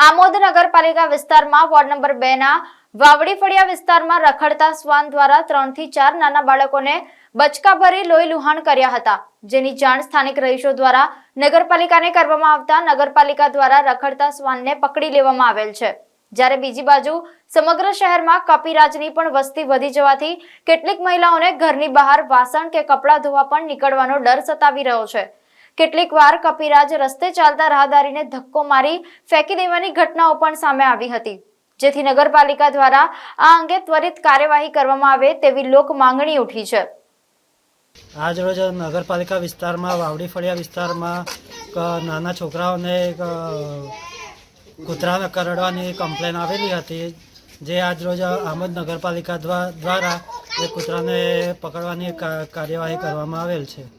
નગરપાલિકા વિસ્તારમાં ward number બે ના વાવડી ફળિયા વિસ્તારમાં રખડતા શ્વાન દ્વારા ત્રણથી ચાર નાના બાળકોને બચકા ભરી લોહી લુહાણ કર્યા હતા, જેની જાણ સ્થાનિક રહીશો દ્વારા નગરપાલિકાને કરવામાં આવતા નગરપાલિકા દ્વારા રખડતા શ્વાનને પકડી લેવામાં આવેલ છે. જ્યારે બીજી બાજુ સમગ્ર શહેરમાં કપિરાજની પણ વસ્તી વધી જવાથી કેટલીક મહિલાઓને ઘરની બહાર વાસણ કે કપડાં ધોવા પણ નીકળવાનો ડર સતાવી રહ્યો છે. કેટલીક વાર કપિરાજ રસ્તે ચાલતા રાહદારીને ધક્કો મારી ફેંકી દેવાની ઘટનાઓ પણ સામે આવી હતી. જેથી નગરપાલિકા દ્વારા આ અંગે ત્વરિત કાર્યવાહી કરવામાં આવે તેવી લોક માંગણી ઉઠી છે. આજ રોજ નગરપાલિકા વિસ્તારમાં, વાવડી ફળિયા વિસ્તારમાં નાના છોકરાઓને કૂતરાને કરડવાની કમ્પ્લેન આવેલી હતી. જે આજ રોજ આમદ નગરપાલિકા દ્વા- દ્વારા એ કૂતરાને પકડવાની કાર્યવાહી કરવામાં આવેલ છે.